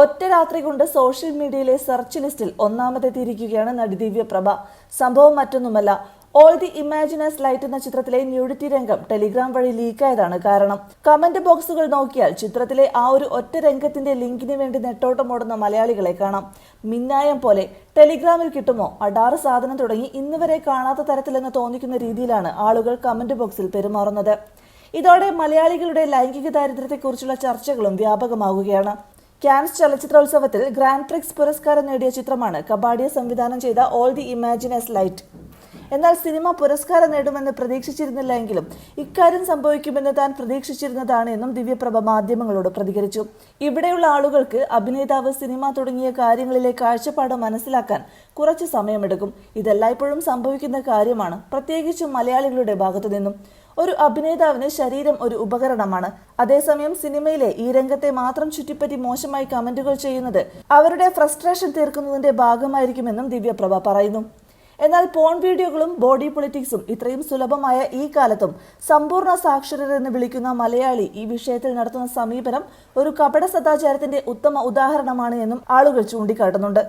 ഒറ്റ രാത്രി കൊണ്ട് സോഷ്യൽ മീഡിയയിലെ സെർച്ച് ലിസ്റ്റിൽ ഒന്നാമതെത്തിയിരിക്കുകയാണ് നടി ദിവ്യപ്രഭ സംഭവം മറ്റൊന്നുമല്ല. ഓൾ ദി ഇമാജിനസ് ലൈറ്റ് എന്ന ചിത്രത്തിലെ ന്യൂഡിറ്റി രംഗം ടെലിഗ്രാം വഴി ലീക്കായതാണ് കാരണം. കമന്റ് ബോക്സുകൾ നോക്കിയാൽ ചിത്രത്തിലെ ആ ഒരു ഒറ്റ രംഗത്തിന്റെ ലിങ്കിന് വേണ്ടി നെട്ടോട്ടമോടുന്ന മലയാളികളെ കാണാം. മിന്നായം പോലെ ടെലിഗ്രാമിൽ കിട്ടുമോ? അടാറ് സാധനം തുടങ്ങി ഇന്നുവരെ കാണാത്ത തരത്തിലെന്ന് തോന്നിക്കുന്ന രീതിയിലാണ് ആളുകൾ കമന്റ് ബോക്സിൽ പെരുമാറുന്നത്. ഇതോടെ മലയാളികളുടെ ലൈംഗിക ദാരിദ്ര്യത്തെക്കുറിച്ചുള്ള ചർച്ചകളും വ്യാപകമാവുകയാണ്. കാൻസ് ചലച്ചിത്രോത്സവത്തിൽ ഗ്രാൻഡ് പ്രിക്സ് പുരസ്കാരം നേടിയ ചിത്രമാണ് കബാഡിയ സംവിധാനം ചെയ്ത all the imagine as light. എന്നാൽ സിനിമ പുരസ്കാരം നേടുമെന്ന് പ്രതീക്ഷിച്ചിരുന്നില്ല എങ്കിലും ഇക്കാര്യം സംഭവിക്കുമെന്ന് താൻ പ്രതീക്ഷിച്ചിരുന്നതാണ് എന്നും ദിവ്യപ്രഭ മാധ്യമങ്ങളോട് പ്രതികരിച്ചു. ഇവിടെയുള്ള ആളുകൾക്ക് അഭിനേതാവ് സിനിമ തുടങ്ങിയ കാര്യങ്ങളിലെ കാഴ്ചപ്പാട് മനസ്സിലാക്കാൻ കുറച്ച് സമയമെടുക്കും. ഇതെല്ലായ്പ്പോഴും സംഭവിക്കുന്ന കാര്യമാണ്. പ്രത്യേകിച്ചും മലയാളികളുടെ ഭാഗത്തു നിന്നും. ഒരു അഭിനേതാവിന് ശരീരം ഒരു ഉപകരണമാണ്. അതേസമയം സിനിമയിലെ ഈ രംഗത്തെ മാത്രം ചുറ്റിപ്പറ്റി മോശമായി കമന്റുകൾ ചെയ്യുന്നത് അവരുടെ ഫ്രസ്ട്രേഷൻ തീർക്കുന്നതിന്റെ ഭാഗമായിരിക്കുമെന്നും ദിവ്യപ്രഭ പറയുന്നു. എന്നാൽ പോൺ വീഡിയോകളും ബോഡി പൊളിറ്റിക്സും ഇത്രയും സുലഭമായ ഈ കാലത്തും സമ്പൂർണ സാക്ഷരരെന്ന് വിളിക്കുന്ന മലയാളി ഈ വിഷയത്തിൽ നടത്തുന്ന സമീപനം ഒരു കപട സദാചാരത്തിന്റെ ഉത്തമ ഉദാഹരണമാണ് എന്നും ആളുകൾ ചൂണ്ടിക്കാട്ടുന്നുണ്ട്.